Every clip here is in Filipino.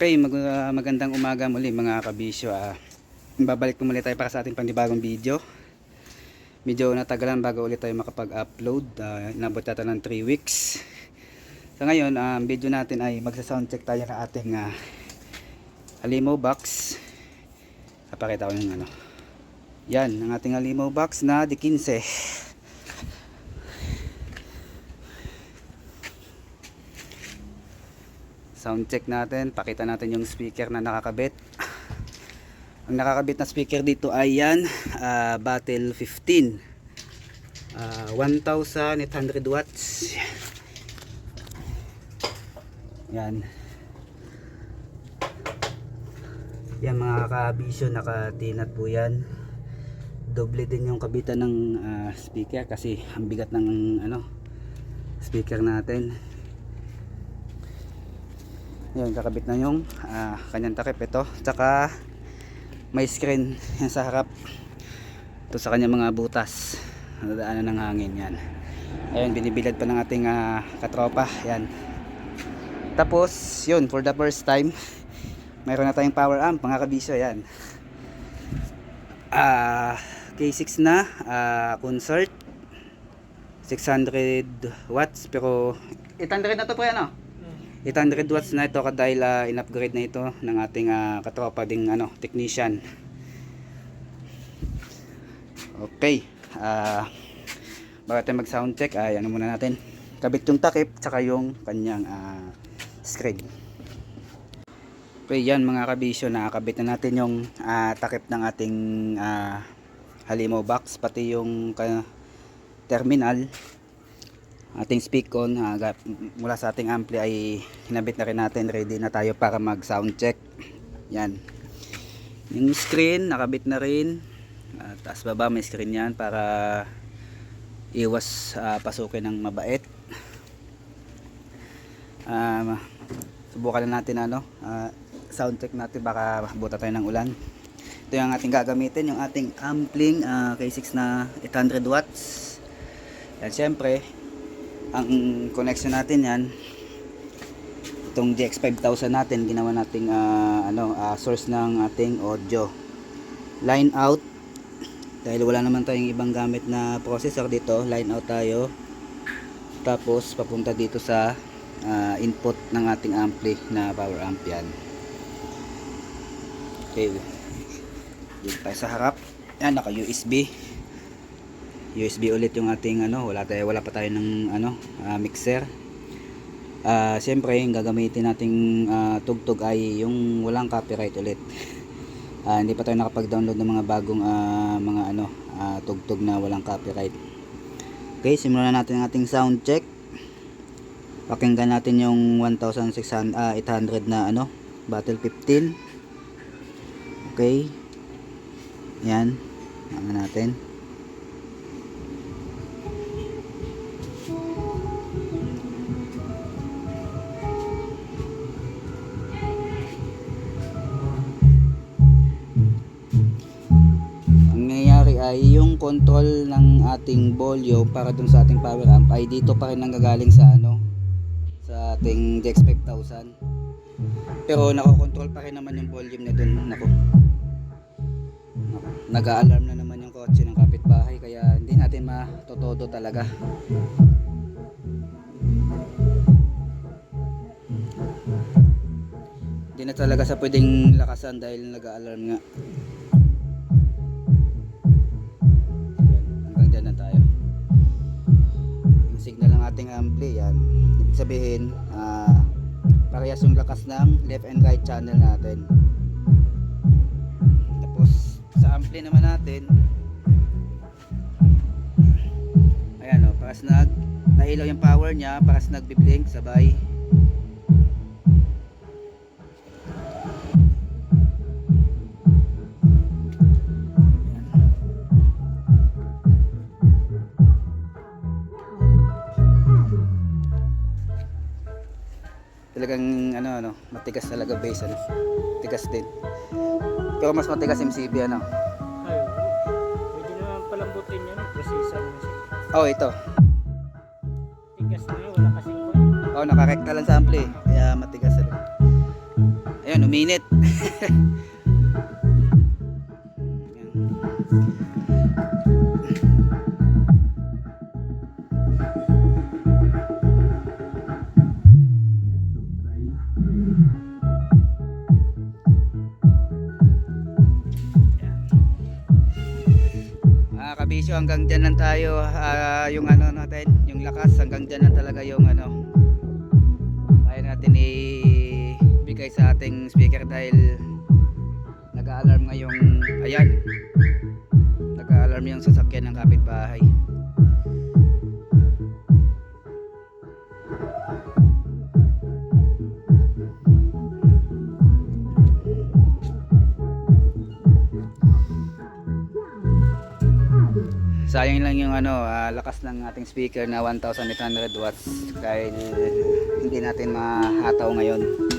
Okay, mag, ah, magandang umaga muli mga kabisyo. Ah, babalik po muli tayo para sa ating panibagong video. Medyo natagalan bago ulit tayo makapag-upload. Ah, inabot yata ng 3 weeks. Sa ngayon, ang video natin ay magsa-soundcheck tayo ng ating ah, Alimo box. Papakita ko yung ano. Yan, ang ating Alimo box na di 15. Sound check natin. Pakita natin yung speaker na nakakabit. Ang nakakabit na speaker dito ay yan ah, battle 15 Ah, 1800 watts. Yan. Yan mga kabisyo nakatinat po yan. Doble din yung kabitan ng ah, speaker kasi ang bigat ng ano speaker natin yun, kakabit na yung ah, kanyang takip ito. Tsaka may screen yan sa harap. Ito sa kanyang mga butas. Nadaanan ng hangin yan. Ayun, binibilad pa ng ating ah, katropa. Yan. Tapos, yun, for the first time, mayroon na tayong power amp, mga kabisyo. Yan. Ah, K6 na, ah, concert. 600 watts, pero 800 na to po yan, oh. 800 watts na ito dahil uh, in-upgrade na ito ng ating ah, katropa ding ano, technician. Okay. Ah bago tayo mag sound check, ay ano muna natin. Kabit yung takip tsaka yung kanyang ah, screen. Okay, yan mga kabisyo, nakakabit na natin yung ah, takip ng ating ah, Halimo box pati yung ka- terminal ating speak on ga- mula sa ating ampli ay hinabit na rin natin ready na tayo para mag sound check. Yan. Yung screen nakabit na rin. Uh, taas baba may screen yan para iwas ah, pasukin ng mabait. Um, subukan na natin ano ah, sound check natin. Baka buta tayo ng ulan. Ito yung ating gagamitin yung ating ampling ah, K6 na 800 watts. Yan syempre ang connection natin yan itong GX5000 natin ginawa nating ah, ano ah, source ng ating audio. Line out dahil wala naman tayong ibang gamit na processor dito line out tayo. Tapos papunta dito sa ah, input ng ating ampli na power amp yan. Okay. Dito tayo sa harap. Yan naka USB USB ulit yung ating ano, wala tayo wala pa tayo ng ano, ah, mixer. Ah, siyempre, yung gagamitin nating ah, tugtog ay yung walang copyright ulit. Ah, hindi pa tayo nakapag-download ng mga bagong ah, mga ano, ah, tugtog na walang copyright. Okay, simulan na natin ang ating sound check. Pakinggan natin yung 1600 ah, 800 na ano, Battle 15. Okay. Yan. Ano natin. Ay yung control ng ating volume para dun sa ating power amp ay dito pa rin nanggagaling sa ano sa ating DX 5000 pero nakokontrol pa rin naman yung volume na dun nako. Nag-alarm na naman yung kotse ng kapitbahay kaya hindi natin matotodo talaga. Hindi na talaga sa pwedeng lakasan dahil nag-alarm nga ating ampli yan. Ibig sabihin ah parehas yung lakas ng left and right channel natin. Tapos sa ampli naman natin ayan o paras nag nahilaw yung power niya paras nagbiblink sabay talaga base ano tigas din pero mas matigas MCB ano Ay. Pwede naman palambutin yan. Precision oh ito Tigas na yun. Wala kasing kwan. oh nakarekta lang sa ampli kaya matigas ano Ayun, uminit. Kabisyo, hanggang dyan lang tayo. Ah, yung ano natin, yung lakas, hanggang dyan lang talaga yung ano. Kaya natin ibigay sa ating speaker dahil nag-alarm ngayong, ayan. Nag-alarm yung sasakyan ng kapitbahay. Sayang lang yung ano, ah, lakas ng ating speaker na 1800 watts dahil hindi natin mahataw ngayon.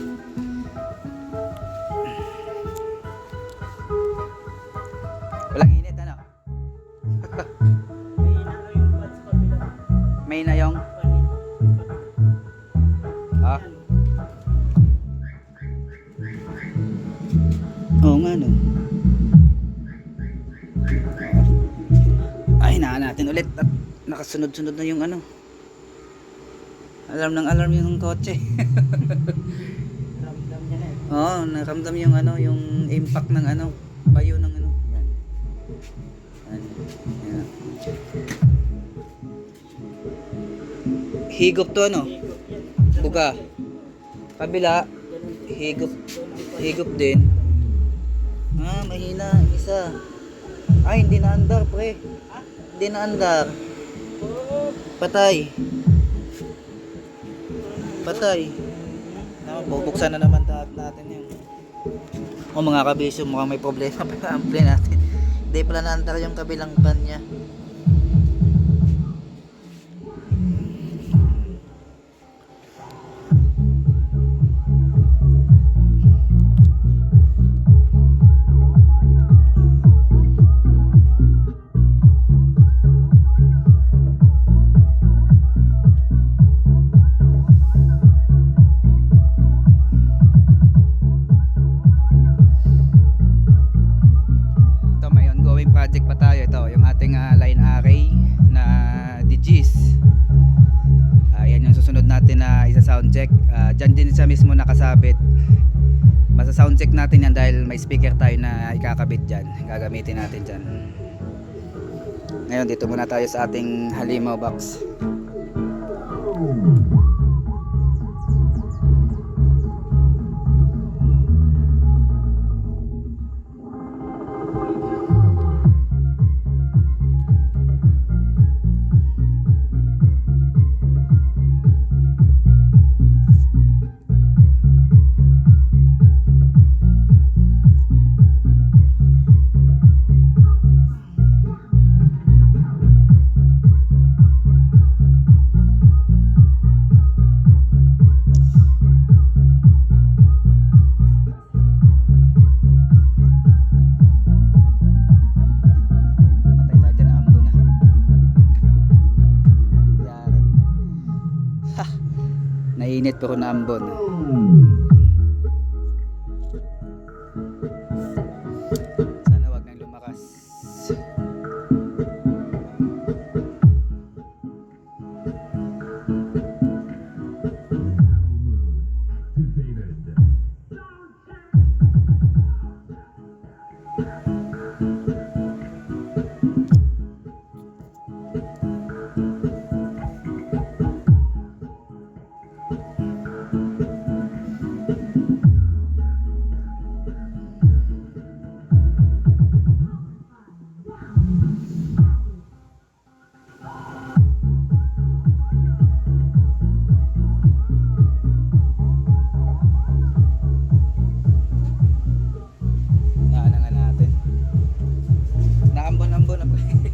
Nakasunod-sunod na yung ano. Alarm ng alarm yung kotse. Ramdam niya na eh. Oo, naramdam yung ano, yung impact ng ano, bayo ng ano. Yan. Yan. Yan. Higop to ano? Buga. Kabila, higop, higop din. Ah, mahina, isa. Ay, hindi na andar, pre. Hindi na andar. Oo. Patay. Patay. Bubuksan na naman ta- natin yung O mga kabisyo, mukhang may problema pa ang ampli natin. Hindi pala naandar yung kabilang pan niya. Nakasabit Masa sound check natin yan dahil may speaker tayo na ikakabit dyan. Gagamitin natin dyan. Ngayon dito muna tayo sa ating halimaw box Nainit pero naambon Naambon-ambon na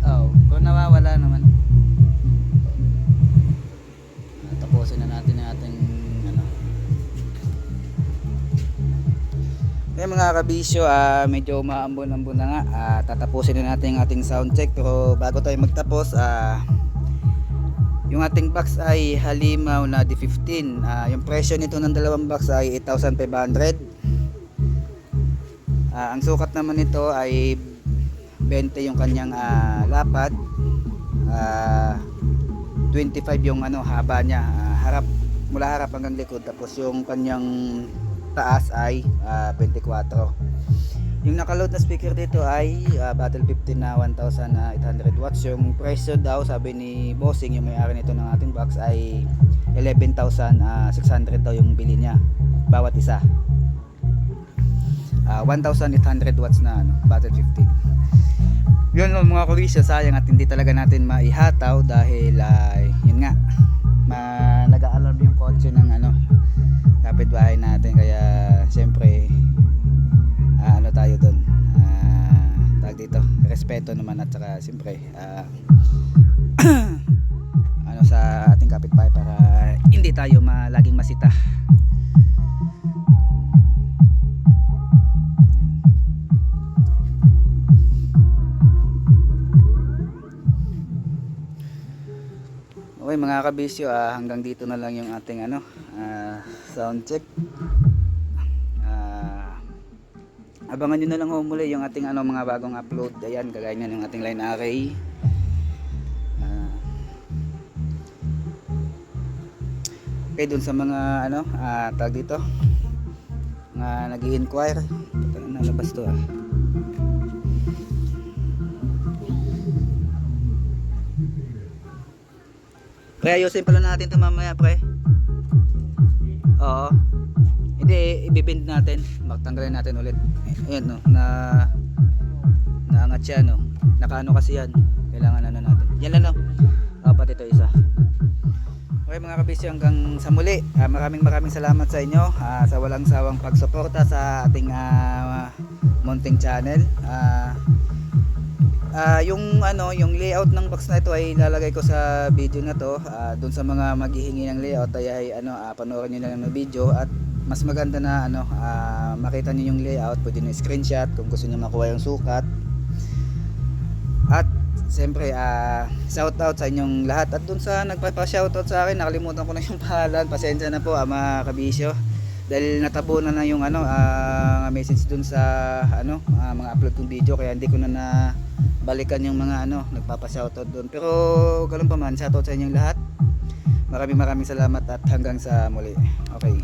po. oh, kung nawawala naman. Tapusin na natin yung ating ano. Kaya mga kabisyo, ah, medyo maambon-ambon na nga. Ah, tatapusin na natin yung ating sound check pero bago tayo magtapos, ah, Yung ating box ay halimaw na D15. Ah, yung presyo nito ng dalawang box ay 8,500. Ah, ang sukat naman nito ay 20 yung kanyang ah, lapad. Ah, 25 yung ano haba niya. Ah, harap mula harap hanggang likod tapos yung kanyang taas ay ah, 24. Yung nakaload na speaker dito ay ah, Battle 15 na 1800 watts. Yung presyo daw sabi ni Bossing yung may-ari nito ng ating box ay 11,600 daw yung bili niya bawat isa. Ah, 1,800 watts na ano, Battle 15. Yun lang mga kurisyo, sayang at hindi talaga natin maihataw dahil ay yun nga ma nag-aalarm yung kotse ng ano kapitbahay natin. Kaya siyempre ah, ano tayo doon ah, tag dito respeto naman at saka siyempre ah, ano sa ating kapitbahay para hindi tayo ma, laging masita Okay mga kabisyo, ah, hanggang dito na lang yung ating ano, ah, sound check. Ah, abangan nyo na lang ho muli yung ating ano, mga bagong upload. Ayan, kagaya nyan yung ating line array. Okay, dun sa mga ano, ah, tag dito, mga nag inquire nalabas to ah. Pre, ayusin pala natin ito mamaya, pre. Oo. Hindi, ibibind natin. Magtanggalin natin ulit. Ayan, no. Na, naangat siya, no. Nakaano kasi yan. Kailangan ano natin. Yan lang, no. Pati ito isa. Okay mga kabisyo hanggang sa muli. Ah, maraming maraming salamat sa inyo ah, sa walang sawang pagsuporta sa ating ah, Munting channel. Ah, Ah, yung ano, yung layout ng box na ito ay ilalagay ko sa video na to. Ah, doon sa mga maghihingi ng layout ay, ay ano, ah, panoorin niyo na lang ng video at mas maganda na ano, ah, makita niyo yung layout, pwede niyo screenshot kung gusto niyo makuha yung sukat. At siyempre, ah, shout out sa inyong lahat at doon sa nagpapa-shoutout sa akin, nakalimutan ko na yung pangalan. Pasensya na po, mga kabisyo. Dahil natabunan na yung ano, ah, message doon sa ano, ah, mga upload kong video kaya hindi ko na na balikan yung mga ano, nagpapa-shoutout doon. Pero ganun pa man, shoutout sa inyong lahat. Maraming maraming salamat at hanggang sa muli. Okay.